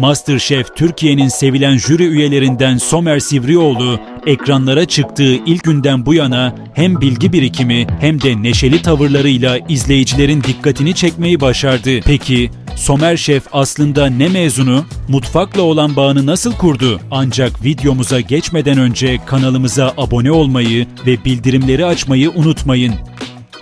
MasterChef Türkiye'nin sevilen jüri üyelerinden Somer Sivrioğlu ekranlara çıktığı ilk günden bu yana hem bilgi birikimi hem de neşeli tavırlarıyla izleyicilerin dikkatini çekmeyi başardı. Peki Somer Şef aslında ne mezunu? Mutfakla olan bağını nasıl kurdu? Ancak videomuza geçmeden önce kanalımıza abone olmayı ve bildirimleri açmayı unutmayın.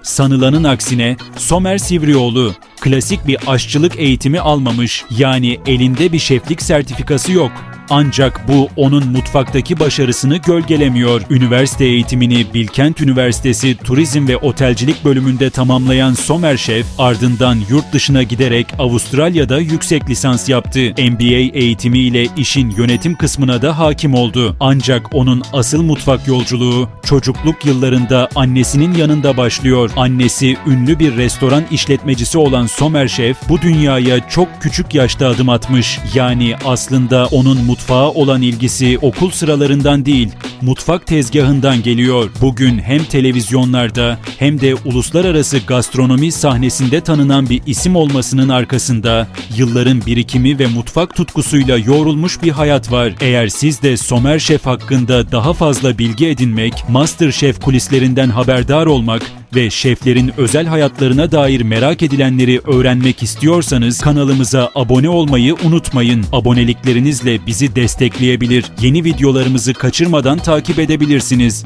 Sanılanın aksine Somer Sivrioğlu klasik bir aşçılık eğitimi almamış yani elinde bir şeflik sertifikası yok. Ancak bu onun mutfaktaki başarısını gölgelemiyor. Üniversite eğitimini Bilkent Üniversitesi Turizm ve Otelcilik bölümünde tamamlayan Somer Şef ardından yurt dışına giderek Avustralya'da yüksek lisans yaptı. MBA eğitimiyle işin yönetim kısmına da hakim oldu. Ancak onun asıl mutfak yolculuğu çocukluk yıllarında annesinin yanında başlıyor. Annesi ünlü bir restoran işletmecisi olan Somer Şef bu dünyaya çok küçük yaşta adım atmış. Yani aslında onun mutfağa olan ilgisi okul sıralarından değil, mutfak tezgahından geliyor. Bugün hem televizyonlarda hem de uluslararası gastronomi sahnesinde tanınan bir isim olmasının arkasında yılların birikimi ve mutfak tutkusuyla yoğrulmuş bir hayat var. Eğer siz de Somer Şef hakkında daha fazla bilgi edinmek, MasterChef kulislerinden haberdar olmak ve şeflerin özel hayatlarına dair merak edilenleri öğrenmek istiyorsanız kanalımıza abone olmayı unutmayın. Aboneliklerinizle bizi destekleyebilir, yeni videolarımızı kaçırmadan takip edebilirsiniz.